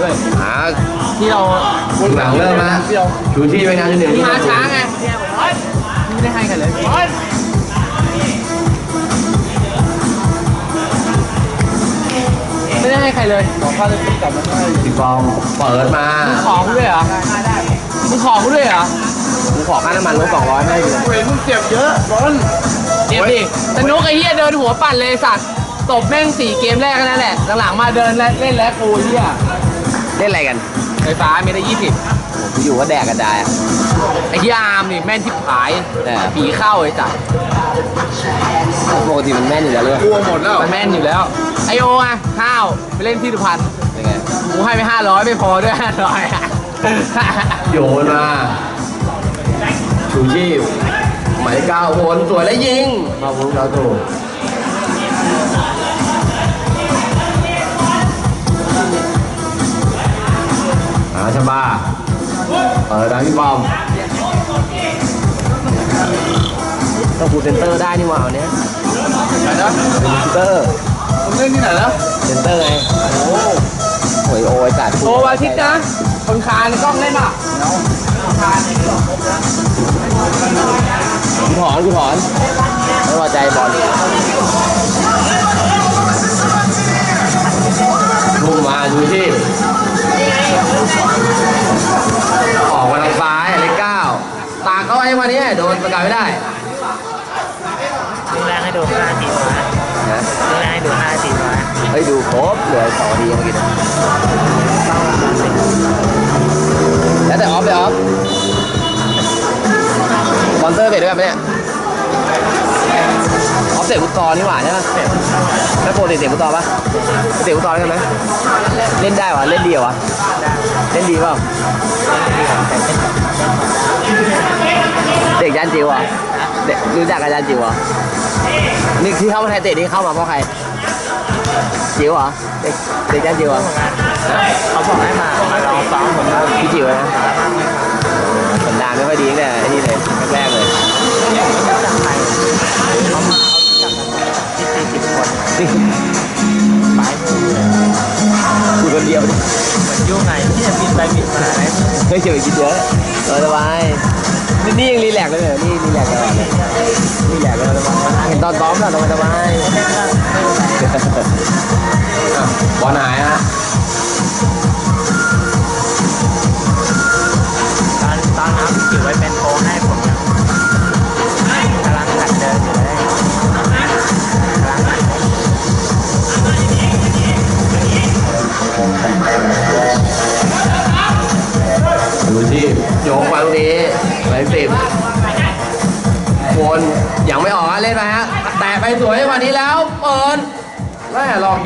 ด้วยหาที่เราหลังเริ่มแล้วชูชีพไปงานที่หนึ่งที่มาช้าไงไม่ได้ให้กันเลยไม่ได้ให้ใครเลยของข้าจะกลับมาได้พี่ฟองเปิดมาของกูด้วยเหรอมึงของกูด้วยเหรอกูขอค่าน้ำมันรถสองร้อยให้เลยเฮ้ยมึงเจ็บเยอะบอลเจ็บดิแต่นุกไอ้เหี้ยเดินหัวปั่นเลยสัตว์ตบแม่งสี่เกมแรกนั่นแหละ หลังๆมาเดินและเล่นแล้วกูไอ้เหี้ย เล่นอะไรกัน ไฟฟ้าไม่ได้ยี่สิบกูอยู่ก็แดกกระจายอะไอ้เหี้ยอาร์มนี่แม่นทิพหายแต่ผีเข้าไอ้จัดปกติมันแม่นอยู่แล้วเลยกลัวหมดแล้วมันแม่นอยู่แล้ว ไอโออะข้าวไปเล่นที่สุพรรณยังไงกูให้ไปห้าร้อยไม่พอด้วยห้าร้อยโยนมาชูชีพหมายเลขเก้าโอนสวยแล้วยิงมาพุ่งเราถูกาชาบ้าเปิดดังพี่บอมต้องกูเซนเตอร์ได้นี่หว่าวันเนี้ยไหนนะเซนเตอร์มึงเล่นที่ไหนแล้วเซนเตอร์ไงโอ้โอ้ยโอ้ยจัดโอวันอาทิตย์นะ คนคานกล้องเล่นป่ะคนคานกูถอนกูถอนไม่พอใจบอล โดนประกาศไม่ได้ดูแลให้ดูห้าทีมานะดูแลให้ดูห้าทีมาเฮ้ยดูครบเหลือสองนาทีเมื่อกี้นะแล้วแต่ออฟเลยออฟสปอนเซอร์เตะด้วยกันไหมเนี่ยออฟเตะฟุตซอลนี่หว่าใช่ไหมแล้วปกติเตะฟุตซอลปะเตะฟุตซอลใช่ไหมเล่นได้วะเล่นดีหวะเล่นดีเปล่า เด็กยันจิ๋วเหรอเด็กรู้จักกับยันจิ๋วเหรอนี่ที่เข้ามาไทยเตะนี่เข้ามาเพราะใคร จิ๋วเหรอเด็กเด็กยันจิ๋วเหรอเขาบอกให้มามาลองซ้อมผมแล้วพี่จิ๋วนะสันดานไม่ค่อยดีตั้งแต่ไอ้นี่เลยแรกเลยจับไปเขามาเขาจับกันที่สี่สิบคนนี่ปลายมือเลยกูคนเดียวดิ ยุ่งไงที่จะบินไปบินมาเลยเฮ้ยเฉยคิดเยอะเอสบายนี่นี่ยังรีแลกซ์เลยเหรอนี่รีแลกซ์ตลอดเลยรีแลกซ์เลยสบายเห็นตอนซ้อมแล้วสบายบอ่อลหายฮะตานตอนน้ำจิ๋วไว้เป็นโค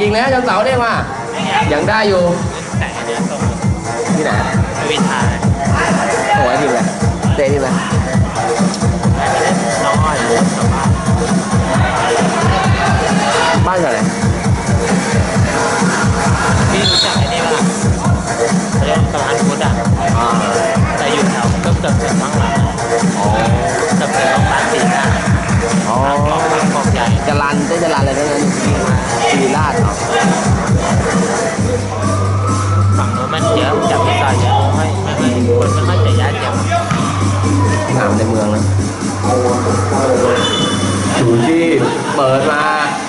ยิงแล้วจังเสาเด้งมายังได้อยู่แต่เดี๋ยวส่งที่ไหนไปวิทาโอ้ยทีมอะไรเตะทีมอะไรไปเล่นน้องอ้อยกับบ้านบ้านอยู่ไหนพี่รู้จักไอ้นี่ป่ะเขาเรียกสะพานพุทธอะอ่าแต่อยู่แถวเกือบเกือบถึงข้างหลังอ๋อเกือบถึงโรงพยาบาลศรีหน้า อ๋อทางของทางของใหญ่จรันเต้นจรันอะไรทั้งนั้นศิริราชเหรอฝั่งโน้นมันเยอะจับไปต่อยเยอะไม่ไม่ไม่คนไม่ค่อยจะยัดเยอะถามในเมืองนะชูชีพเปิดมา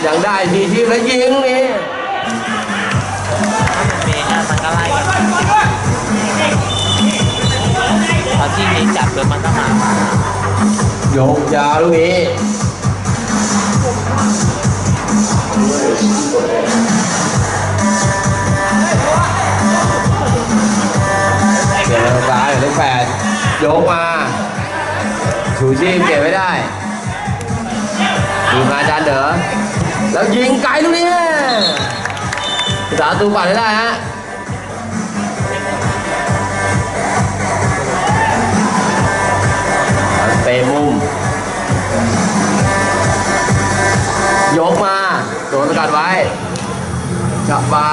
ยังได้ทีชีพแล้วยิงนี่ถ้ามันมีนะมันก็ไล่กันพอที่นี้จับเลยมันก็มามาโยกยาวลูกนี้เดินซ้ายเลขแปดโยกมาชูชีพเก็บไม่ได้ดูมาจานเด๋อแล้วยิงไกลลูกนี้สาตูปัดให้ได้ฮะเตะมุ ดนสกัดไว้ จับบา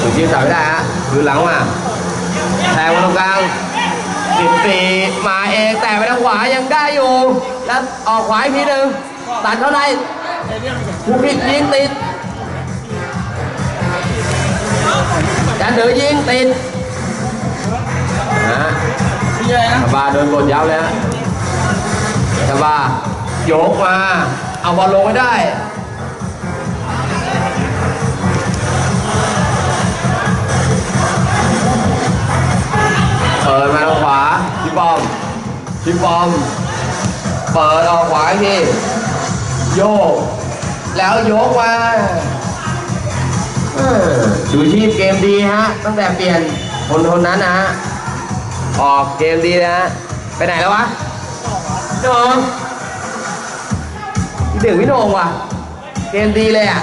ถูกยิงจับไม่ได้ฮะคืนหลังมา แทงมาตรงกลางสิบสี่มาเองแต่ไปทางขวายังได้อยู่ แล้วออกขวาอีกทีหนึ่งตัดเข้าในผู้ผิดยิงติดนเดอยิงติดนะชบาโดนกดยับแล้วชบาโยกมา เอาบอลลงไม่ได้เปิดมาทางขวาพี่ปอมพี่ปอมเปิดออกขวาอีกทีโยก แล้วโยกมาดูชีพเกมดีฮะ ตั้งแต่เปลี่ยนคนคนนั้นนะฮะ ออกเกมดีนะฮะ ไปไหนแล้ววะพี่โห นงพี่ดึงพี่โนงว่ะ เกมดีเลยอะ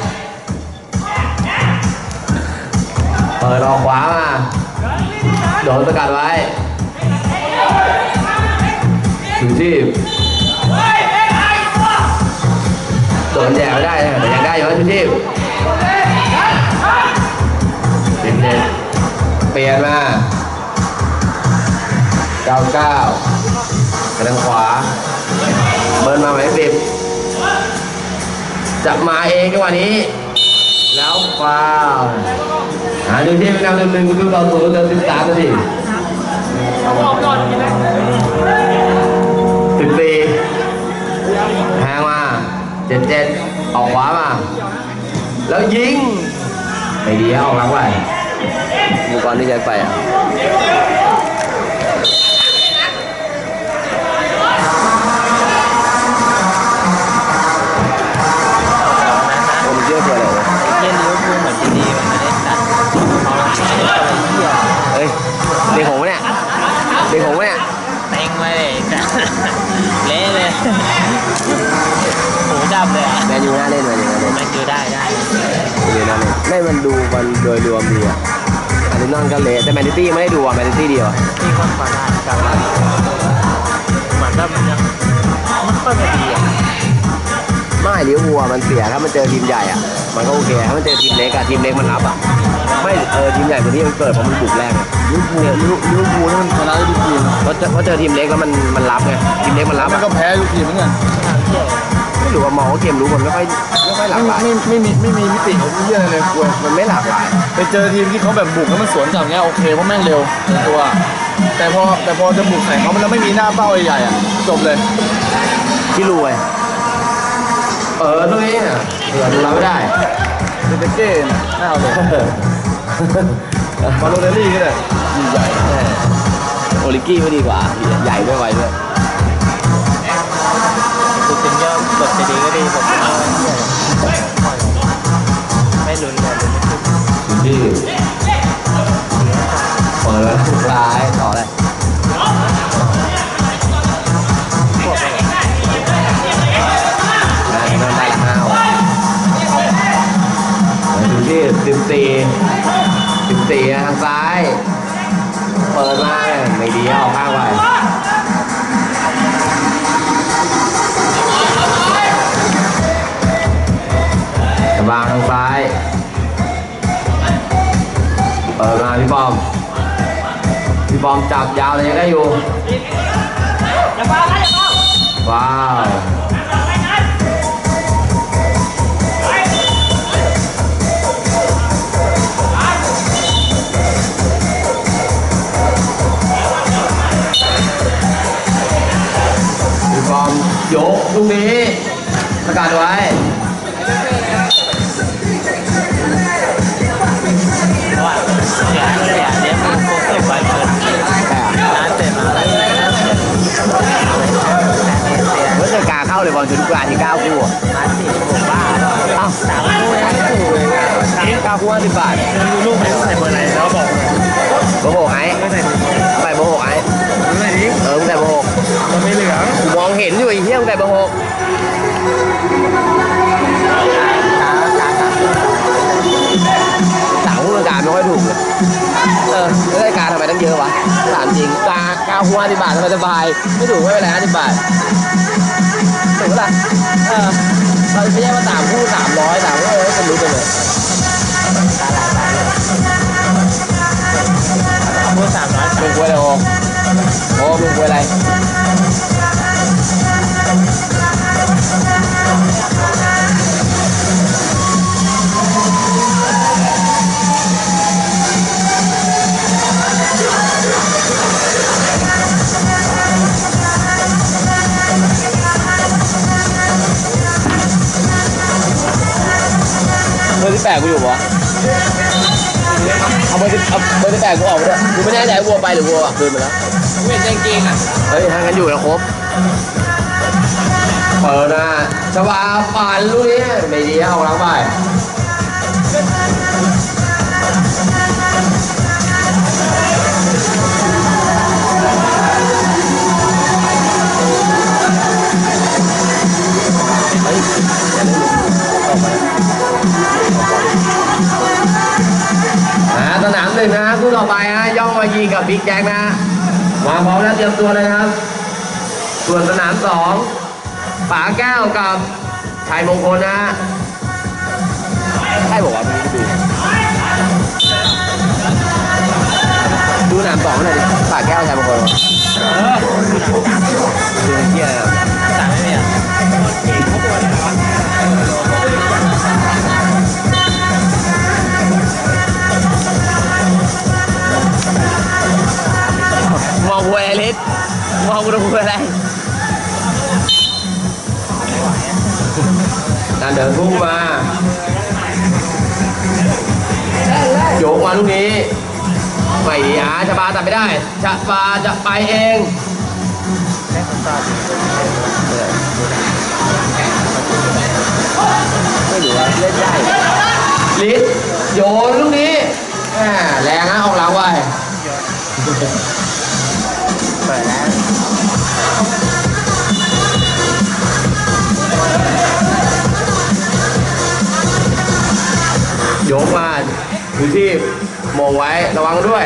เปิดออกขวามา โดนสกัดไว้ดูชีพโดนแย่ไม่ได้แต่ยังได้อยู่นะดูชีพเด็นเด็นเปลี่ยนมาเก้าเก้ากระดังขวา เบิร์นมาหมายสิบ จับมาเองจังหวะนี้ แล้วฟาวล์หาดูที่เป็นการเดินหนึ่งดูเราตัวเดินสิบสามนาทีสิบสี่แทงมาเจ็ดเจ็ดออกขวามา แล้วยิงไม่ดีออกหลังไปมูกรที่ใช้ไปอะ เด็กผมปะเนี่ยเต็งไว้เลยแต่เละเลยหูดับเลยอะแมนยูน่าเล่นแมนยูน่าเล่นมันดูได้ได้แมนยูน่าเล่นไม่มันดูมันโดยรวมดีอะอาร์เซนอลก็เละแต่แมนซิตี้ไม่ได้ดูอะแมนซิตี้เดียวอะที่คนมาได้กลางวันเหมือนแบบมันยังมันค่อยจะดีอะไม่ลิเวอร์พูลอะมันเสียถ้ามันเจอทีมใหญ่อะมันก็โอเคถ้ามันเจอทีมเล็กอะทีมเล็กมันรับอะไม่เออทีมใหญ่ตัวนี้มันเกิดเพราะมันบุกแรงอะ ลิเวอร์พูลลิเวอร์พูลนี่มันชนะได้ทุกทีมเพราะเจอเพราะเจอทีมเล็กแล้วมันมันรับไงทีมเล็กมันรับมันอะก็แพ้ทุกทีมเหมือนกันไม่รู้ว่ามองว่าเกมรู้มันไม่ค่อยไม่ค่อยหลากหลายไม่ไม่มีไม่มีมิติของเยี่ยอะไรเลยกลัวมันไม่หลากหลาย ไปเจอทีมที่เขาแบบบุกแล้วมันสวนกลับเงี้ยโอเคเพราะแม่งเร็วตัว แต่พอแต่พอจะบุกใส่เขามันแล้วไม่มีหน้าเป้าใหญ่ๆอะจบเลย ที่รวยเออตรงนี้อะเผื่อดูเราไม่ได้ เดเปเก้เนี่ยน่าเอาเลย มาโลเดลลี่ก็ได้ ใหญ่แน่โอลิกี้ไม่ดีกว่าใหญ่ด้วยไวด้วยดูจริงก็บทจะดีก็ดีบทจะไม่เหี้ยไม่ลุ้นเลยลุ้นไม่ขึ้นที่เปิดแล้วร้ายต่อเลยพวกไม่ได้นั่นได้ละห้าวดูที่สิบสี่สิบสี่ทางซ้าย ปิดมาไม่ดีเอาข้างไปกระบางทางซ้าย เปิดมาพี่ปอม พี่ปอมจับยาวเลยยังได้อยู่ว้าว ยกลูกนี้ประกาศไว้เพราะว่าเสียเสียเลี้ยงมันโคตรเก็บไว้เกินร้านเสร็จมาแล้วเสียเมื่อเกิดกาเข้าเลยบอลจุดกลางที่เก้าคู่อะร้านสี่ผมบ้าแล้วอ้าวสามคู่นะถูกเลยเก้าคู่ห้าสิบบาทดูลูกไม่ใส่เบอร์อะไรแล้วบอกโบโหกไอ้ไม่ใส่ใส่โบโหกไอ้ไม่ใส่ดิ เออมึงใส่โบโหกมันไม่เหลืองกูมองเห็นอยู่ไอ้เหี้ยมึงใส่โบโหกตาตาตาสามคู่กลางไม่ค่อยถูกเลยเออแล้วรายการทำไมตั้งเยอะวะถามจริงกาเก้าคู่ห้าสิบบาทสบายสบายๆไม่ถูกไม่เป็นไรห้าสิบบาทถูกปะล่ะเออเราไม่ใช่ว่าสามคู่สามร้อยสามคู่เออเป็นรู้ไปเลยตาหลายตาเลยพูดสามร้อย มึงเป็นไรเบอร์ที่แปดกูอยู่วะเอาเบอร์ที่เอาเบอร์ที่แปดกูออกไปด้วยกูไม่แน่ใจวัวไปหรือวัวคืนมาแล้ว ไม่เห็นจริงอะเฮ้ยทางกันอยู่นะครบเปิดนะชวาปั่นลูกนี้ไม่ดีเอาหลังไปอ่าสนามหนึ่งนะคู่ต่อไปฮะย่องมายิงกับบิ๊กแจ็คนะ มาพร้อมแล้วเตรียมตัวเลยนะครับ ส่วนสนามสองป๋าแก้วกับชัยมงคลนะฮะใช่บอกว่ามึงดูดูหนามสองหน่อยดิฝากแก้วชายบางคนดูเที่ย มองกูดูหัวอะไรนั่นเดินพุ่งมาโยกมาลูกนี้ไม่ดีอะชะบาตัดไม่ได้ชะบาจะไปเองได้คนต่อดีไม่รู้ว่าเล่นได้ลิศโยนลูกนี้แหม่แรงนะออกหลังไว้ ไว้ระวังด้วย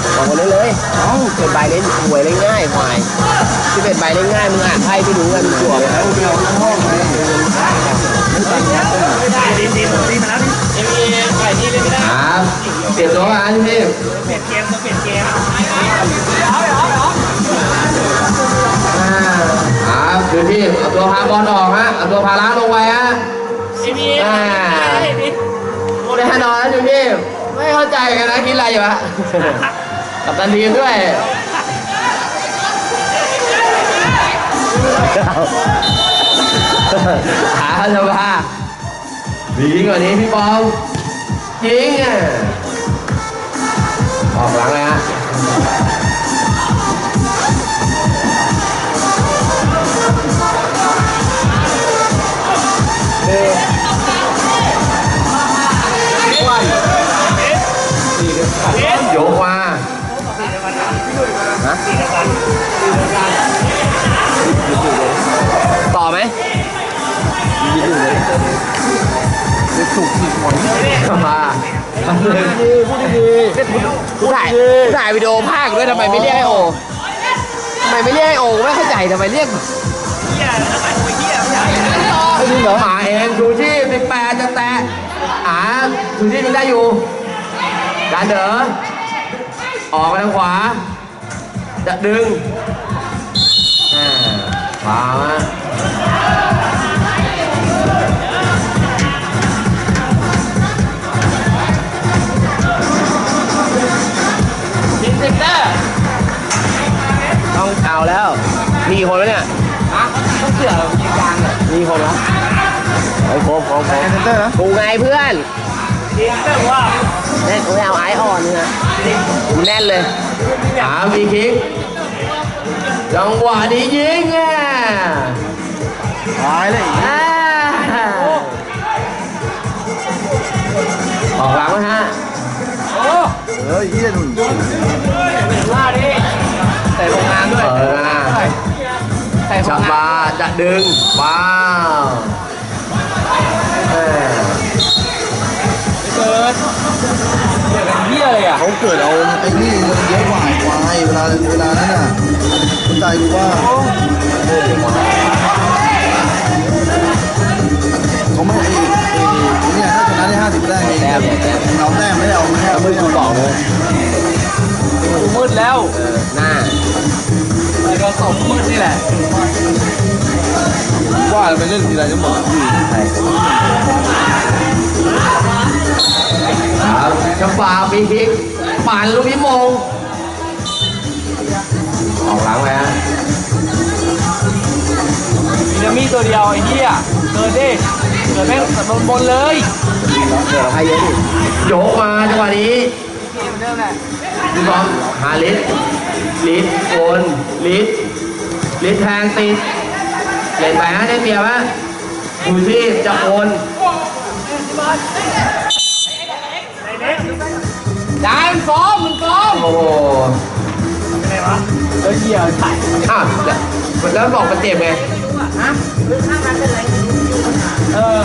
สองคนเลยเลยเอ้าเป็นใบเล่นหวยเล่นง่ายควายที่เป็นใบเล่นง่ายมึงอ่านไพ่ไม่รู้กันมึงจั่วไปแล้วเดียวทั้งห้องเลยไม่ตันนะดินดินดินมาแล้วดิเอ็มเอไก่นี่เล่นไม่ได้อ่าเปลี่ยนตัวมาชูชีพเปลี่ยนเกมต้องเปลี่ยนเกมอ่าอ่าชูชีพเอาตัวพาบอลออกฮะเอาตัวพาล้างลงไปฮะเอ็มเออ่าแน่นอนนะจูนี่ไม่เข้าใจกันนะคิดอะไรอยู่ฮะ กับตันทีมด้วยหาจะพาดีกว่านี้พี่บอลยิงอะออกหลังเลยฮะ ถูกผิดหมดมาทำเลยดีพูดดีกูถ่ายกูถ่ายวิดีโอภาคด้วยทำไมไม่เรียกไอโอทำไมไม่เรียกไอโอไม่เข้าใจทำไมเรียกเฮียอะไรเฮียไม่ใช่ไม่จริงเหรอมาเองชูชีพ18จะแตะอ่าชูชีพยังได้อยู่การเดินออกไปทางขวา จะดึงอ่าขวา สิบสิบเด้อต้องเอาแล้ว มีกี่คนแล้วเนี่ยต้องเสือยิงกลางเลยมีกี่คนแล้วไอ้ยครบครบครบเซนเตอร์นะกูไงเพื่อนยิงแต่ว่าแน่นกูไม่เอาไอออนเนี่ยกูแน่นเลยอ่ามีคิกจังหวะนี้ยิงอะตายเลยอ่าออกหลังไหมฮะโอ้ เอเฮ้ยเฮียหนุ่นว่าดิแต่โรงงานด้วยเปิดมาแต่โรจับงานมาจะดึงว้าวแม่เกิดเกิดเป็นเหี้ยเลยอะเขาเกิดเอาไอ้นี่มันเยอะกว่าไอ้ควายเวลาเวลานั้นน่ะเข้าใจกูว่าเข ไปเล่นทีไรจะหมดที่ใช่ครับจะฝ่าปีคิกปั่นลูกนี้มงออกหลังไปฮะมีนามี่ตัวเดียวไอ้เหี้ยเกิดดิเกิดแม่งบนบนเลยเดี๋ยวเราให้เยอะดิโยกมาจังหวะนี้ดิมแหละพี่บอมหาลิสลิสโอนลิสลิสแทงติดเล่นไปฮะได้เปรียบฮะ ดูที่จะโอนจานฟ้อมมันฟ้อมโอ้โหแล้วเหี้ยถ่ายอ้าวแล้วแล้วบอกมันเจ็บไงเออ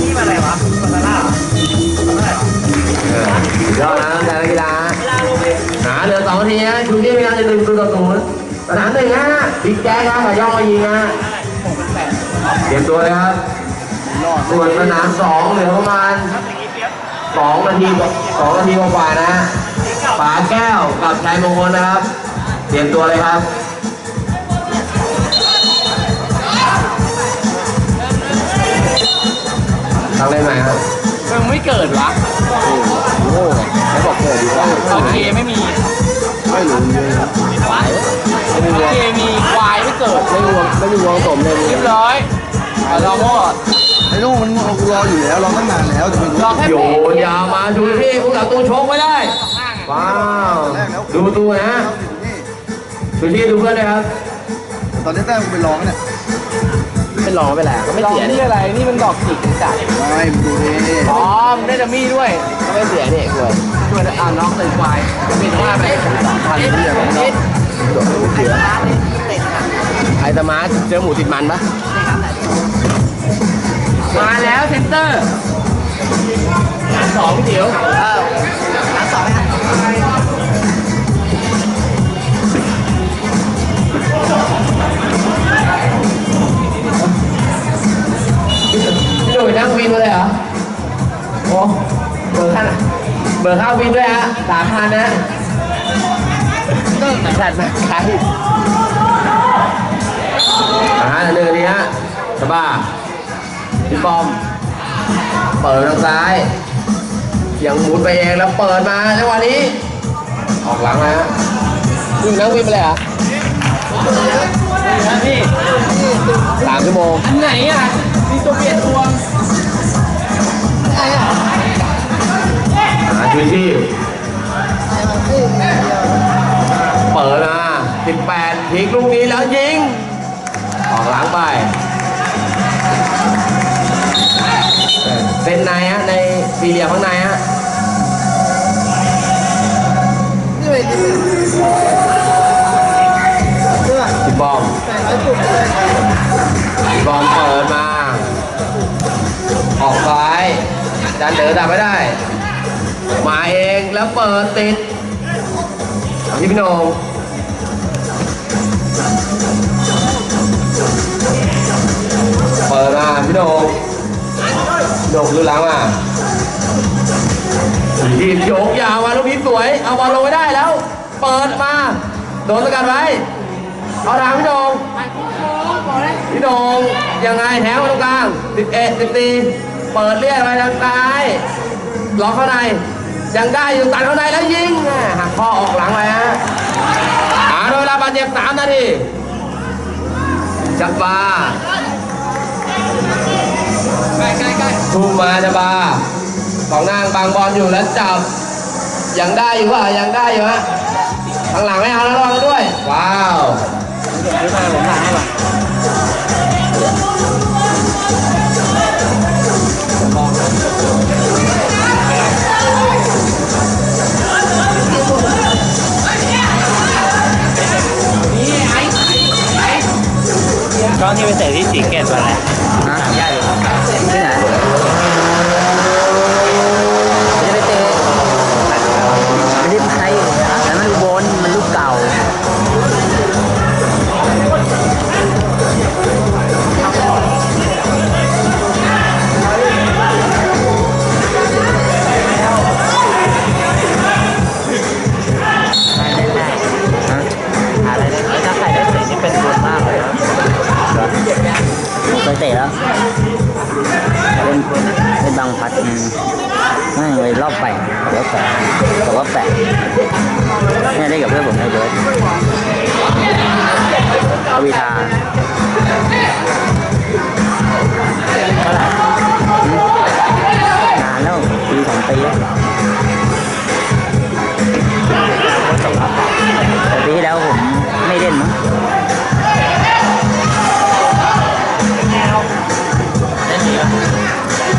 นี่มาอะไรวะมาซาร่าเออสุดยอดนะแต่นักกีฬาหาเหลือสองนาทีนะชูที่พยายามจะดึงตัวต่อศูนย์ สนามหนึ่งฮะบิ๊กแจ๊คครับขย่องมายิงฮะเตรียมตัวเลยครับ ส่วนสนามสองเหลือประมาณสองนาทีสองนาทีกว่าๆนะฮะป๋าแก้วกับชัยมงคลนะครับ เตรียมตัวเลยครับตั้งได้ไหมครับมึงไม่เกิดวะโง่ไงแล้วบอกเกิดดีกว่าโอเคไม่มี ไม่รู้เลยไม่มีโอ วัวเคมีควายไม่เกิดไม่มีวัวไม่มีวัวผสมเลยเรียบร้อยเอาเราหมดไอ้ลูกมันรออยู่แล้วรอตั้งนานแล้วจะไปรู้รอแค่โยเบรกนยามาดูที่ผู้หลักตู้ชกไม่ได้ว้าวดูตัวนะดูที่ดูเพื่อนเลยครับ ตอนนี้แต้มกูไปลองเนี่ยไม่ลองไปแล้วก็ไม่เสียนี่อะไรนี่มันดอกจิกจัดไม่ดูดิอ๋อมันได้ดัมมี่ด้วยก็ไม่เสียนี่กล้วยช่วยอ่าน้องเลยควายเป็นว่าไปพันที่อะไรเนาะเสือไอ้ตะ มาเจอหมูติดมันปะมาแล้วเซนเตอร์สองพี่เดียวพี่หนุ่ยนั่งวินมาเลยเหรอ โอ้เบอร์ข้างเบอร์ข้าววินด้วยฮะสามพันนะจัดมาใคร อ่าหนึ่งนี้ฮะสบ้าพี่ปอม เปิดทางซ้ายเสียงหมุนไปเองแล้วเปิดมาจังหวะนี้ ออกหลังมาฮะวิ่งนั่งวิ่งไปเลยเหรอะนะพี่สามชั่วโมงอันไหนอะมีตัวเปลี่ยนตัวหาชูชีพเปิดมา18พลิกลูกนี้แล้วยิง ออกหลังไปเออเส้นในฮะในสี่เหลี่ยมข้างในฮะพี่บอมพี่บอมเปิดมา ออกซ้ายดันเด๋อดับไม่ได้ มาเองแล้วเปิดติดเอาที่พี่โนง เปิดมาพี่โหนงโหนงดูหลังมาทีมโยกยาวมาลูกนี้สวย เอาบอลลงไว้ได้แล้ว เปิดมา โดนสกัดไว้ เอาทางพี่โหนงพี่โหนงยังไงแถวตรงกลาง11 14เปิดเรียกไปทางซ้ายล็อกเข้าใน ยังได้อยู่ตัดเข้าในแล้วยิงหักข้อออกหลังไปฮะ ยเวลาบาดเจ็บสามนาทีจับบาใกล้ใกล้ใกล้ทุ่มมาจับบาของนางบางบอลอยู่แล้วจับ ยังได้อยู่ป่ะยังได้อยู่ฮะข้างหลังไม่เอาแล้วรอด้วย ว้าว พิเศษที่สีเกตมาแหละ ยรอบแปดแต่ว่าแปดแต่ว่าแปดเนี่ยเล่นกับเพื่อนผมเลยเบิร์ดอวิธา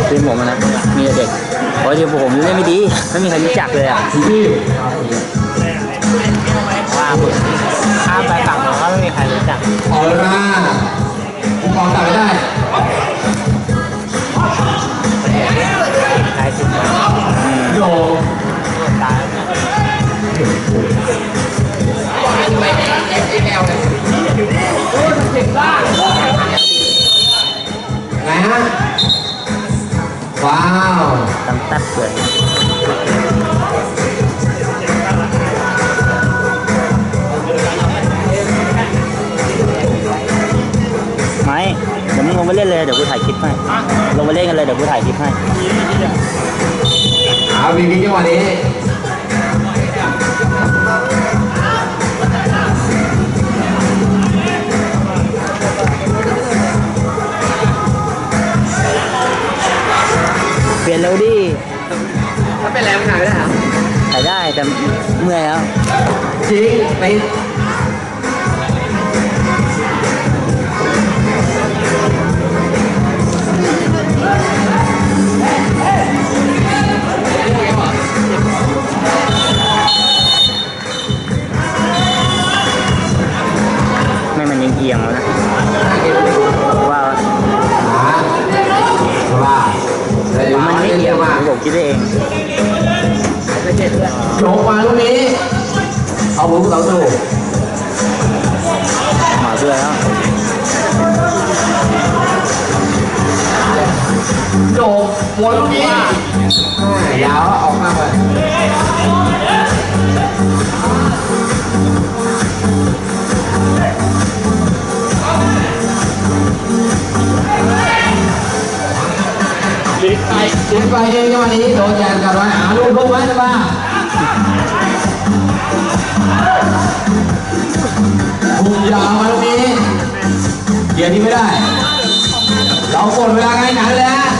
ทีมผมอะนะ มีแต่เด็กเพราะทีมผมเล่นไม่ดี ไม่มีใครรู้จักเลยอะพี่ว่าข้ามไปฝั่งนู้นก็ไม่มีใครรู้จัก ออกเลยมาคุณปองกลับไม่ได้ใครถึงมาโยตายแล้วเนี่ยไงฮะ ว้าวตั้งตัดเลยไม่เดี๋ยวมึงลงไปเล่นเลย เดี๋ยวกูถ่ายคลิปให้ ลงไปเล่นกันเลย เดี๋ยวกูถ่ายคลิปให้ เอาบีบีจังหวะนี้ เมื่อยแล้วจริงไปไม่มันยังเอียงแล้วนะ โยกมาลูกนี้ เอาบุกเราสู่หมาเสื้อแล้วโยกวนลูกนี้ยาวออกมากเลย ลิฟไปลิฟไปเองจังหวะนี้โดนแยนกันไว้หาลูกลูกไว้นะบ้าบุกยาวมาลูกนี้เกียร์นี้ไม่ได้ เรากดเวลาไงหนันแล้ว